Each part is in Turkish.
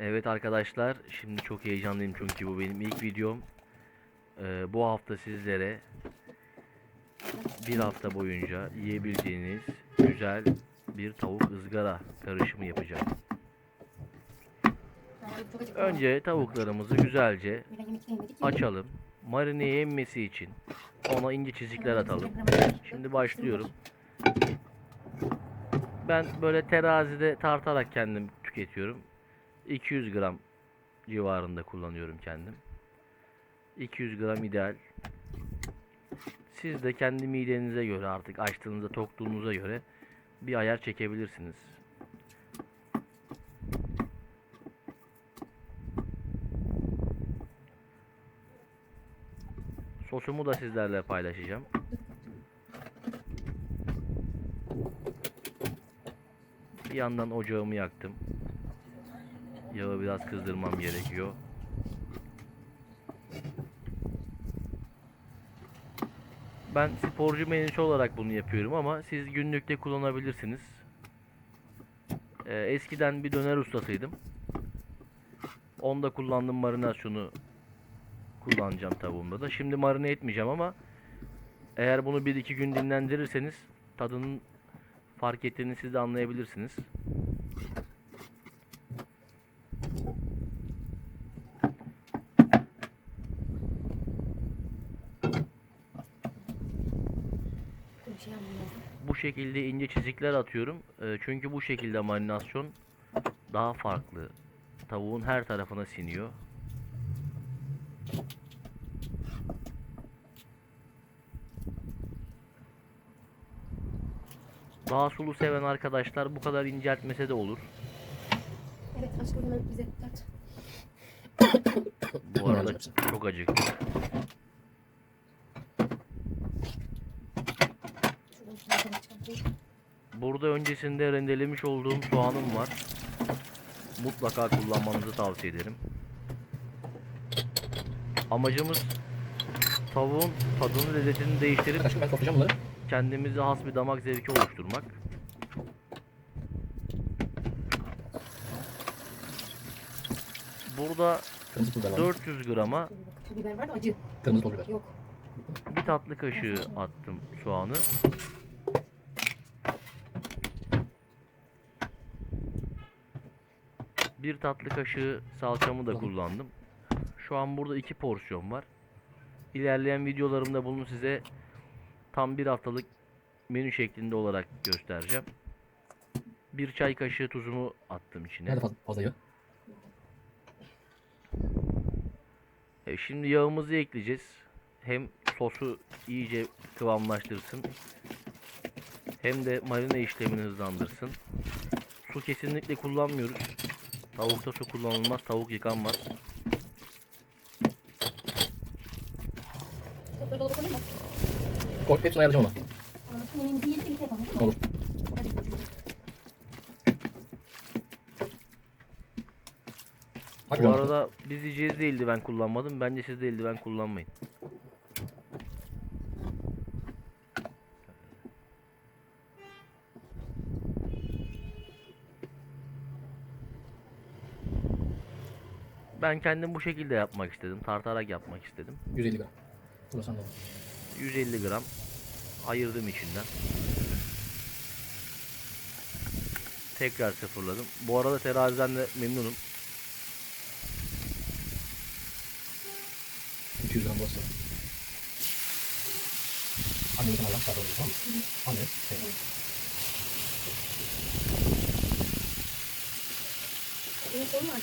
Evet arkadaşlar, şimdi çok heyecanlıyım çünkü bu benim ilk videom. Ee, bu hafta sizlere bir hafta boyunca yiyebileceğiniz güzel bir tavuk ızgara karışımı yapacağım. Önce tavuklarımızı güzelce açalım. Marineye emmesi için ona ince çizikler atalım. Şimdi başlıyorum. Ben böyle terazide tartarak kendim tüketiyorum. 200 gram civarında kullanıyorum kendim. 200 gram ideal. Siz de kendi midenize göre artık açtığınızda tokluğunuza göre bir ayar çekebilirsiniz. Sosumu da sizlerle paylaşacağım. Bir yandan ocağımı yaktım. Yağı biraz kızdırmam gerekiyor. Ben sporcu menüsü olarak bunu yapıyorum ama siz günlükte kullanabilirsiniz. Ee, eskiden bir döner ustasıydım. Onda kullandığım marinasyonu kullanacağım tavuğumda da. Şimdi marine etmeyeceğim ama eğer bunu 1-2 gün dinlendirirseniz tadının fark ettiğini siz de anlayabilirsiniz. Bu şekilde ince çizikler atıyorum. Ee, çünkü bu şekilde marinasyon daha farklı. Tavuğun her tarafına siniyor. Daha sulu seven arkadaşlar bu kadar inceltmese de olur. Evet aşkım bize tat. Bu arada çok acıktım. Burada öncesinde rendelemiş olduğum soğanım var. Mutlaka kullanmanızı tavsiye ederim. Amacımız tavuğun tadını lezzetini değiştirip kendimize has bir damak zevki oluşturmak. Burada Kırmızı pul biber var. 400 grama Şu biber var da acı. Kırmızı pul biber. Yok. bir tatlı kaşığı attım soğanı. Bir tatlı kaşığı salçamı da kullandım. Şu an burada iki porsiyon var. İlerleyen videolarımda bunu size tam bir haftalık menü şeklinde olarak göstereceğim. Bir çay kaşığı tuzumu attım içine. Nerede fazla, fazla yağ? E, şimdi yağımızı ekleyeceğiz. Hem sosu iyice kıvamlaştırsın. Hem de marine işlemini hızlandırsın. Su kesinlikle kullanmıyoruz. Tavukta su kullanılmaz, tavuk yıkanmaz. Koy, hepsini ayarlayacağım ona. Olur. Bu arada biz yiyeceğiz de eldiven kullanmadım. Bence siz de eldiven kullanmayın. Ben kendim bu şekilde yapmak istedim. Tartarak yapmak istedim. 150 gram. Burası da. 150 gram ayırdım içinden. Tekrar sıfırladım. Bu arada teraziden de memnunum. 200 gram burası. Anne bir tane Allah. Tamam mı? Anne. Sorun var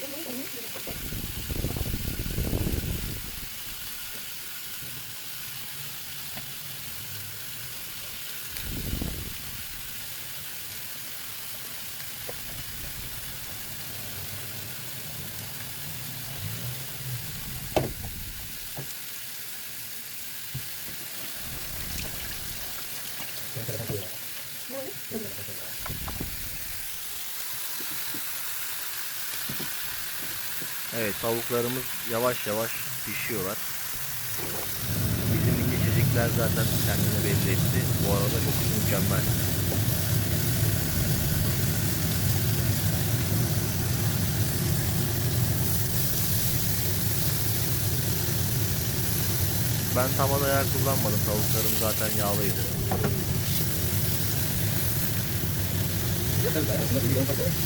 Evet tavuklarımız yavaş yavaş pişiyorlar. Bizim geçecekler zaten kendini belli etti. Bu arada çok mükemmel. Ben tam ayar kullanmadım. Tavuklarım zaten yağlıydı.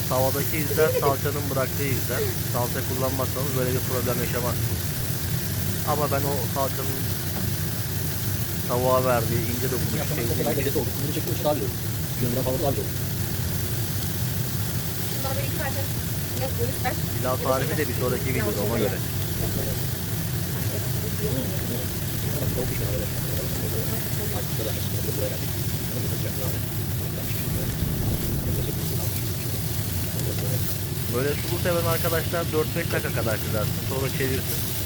Tavadaki izler salçanın bıraktığı izler. Salça kullanmazsanız böyle bir problem yaşamazsınız. Ama ben o salçanın tavuğa verdiği ince dokunuş lezzetli oldu. Bunu çektiğim için iki parça yap koyursak. pilav tarifi de bir sonraki videoda ona göre. Ama soğuk bir şey var, öyle. Artık şurada, şurada, buraya geldik. Ama bu sıcak, ne var? Böyle sulu seven arkadaşlar 4-5 dakika kadar kızarsın. Sonra çevirsin.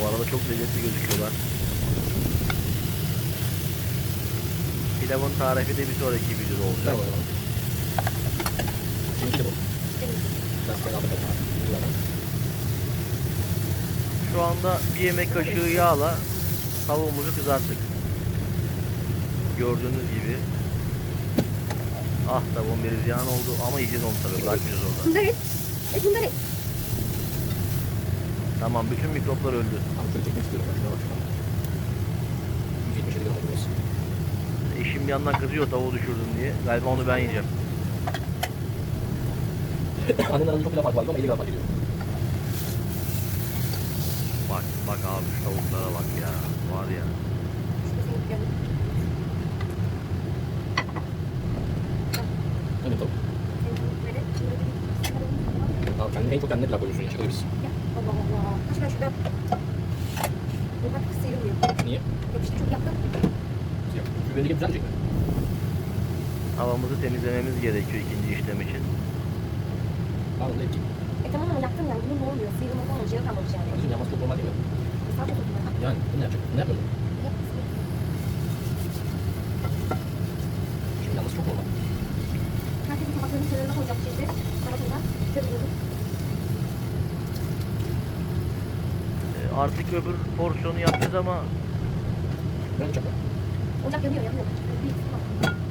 Bu arada çok lezzetli gözüküyorlar. Pilavın tarifi de bir sonraki videoda olacak. bakalım. Seninki de bu. Biraz kenarda kalın. Buradan. Şu anda bir yemek kaşığı yağla tavuğumuzu kızarttık. Gördüğünüz gibi. Ah tavuğun bir ziyan oldu ama yiyeceğiz onu tabii bırakmayacağız orada. Bunları. Et bunları et. Tamam bütün mikroplar öldü. Şöyle çekmek istiyorum. ben. Bak şuna. 177 gram oldu burası. Eşim bir yandan kızıyor tavuğu düşürdüm diye. Galiba onu ben yiyeceğim. Annenin arasında çok laf fark var ama 50 gram fark ediyor. Bak bak abi şu tavuklara bak ya. Var ya. Evet tavuk. Tamam kendine en çok kendine pilav koyuyorsun ya şaka gibisin. Allah Allah. Kaç ben şurada. Bu bak sıyrılmıyor. Niye? Yok işte çok yaptım. Şu beni güzel mi? Havamızı temizlememiz gerekiyor ikinci işlem için. Da etki. E tamam ama yaptım yani. Bunun ne oluyor? Sıyrılmadan olacağı kalmamış yani. Kardeşim yanması çok normal değil mi? Sağ. Yani bu ne yapacak? Ne yapıyor? Şimdi yanması çok normal. Herkesin tabaklarının kenarına koyacağım şimdi. Tarafından. Koydum. Ee, Artık öbür porsiyonu yapacağız ama Ben bıçakla. Ocak yanıyor yanıyor. Bir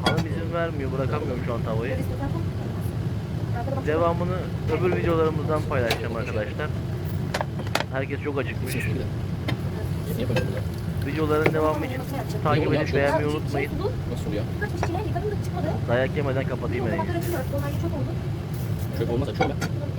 hanım izin vermiyor. Bırakamıyorum şu an tavayı. Arkada bak. Devamını öbür videolarımızdan paylaşacağım arkadaşlar. Herkes çok acıkmış. Videoların devamı için takip edip beğenmeyi unutmayın. Nasıl çıkmadı. Dayak yemeden kapatayım Tabakları en iyisi. açıyorlar. Onlar çok oldu. Çöp olmaz açıyorum ben.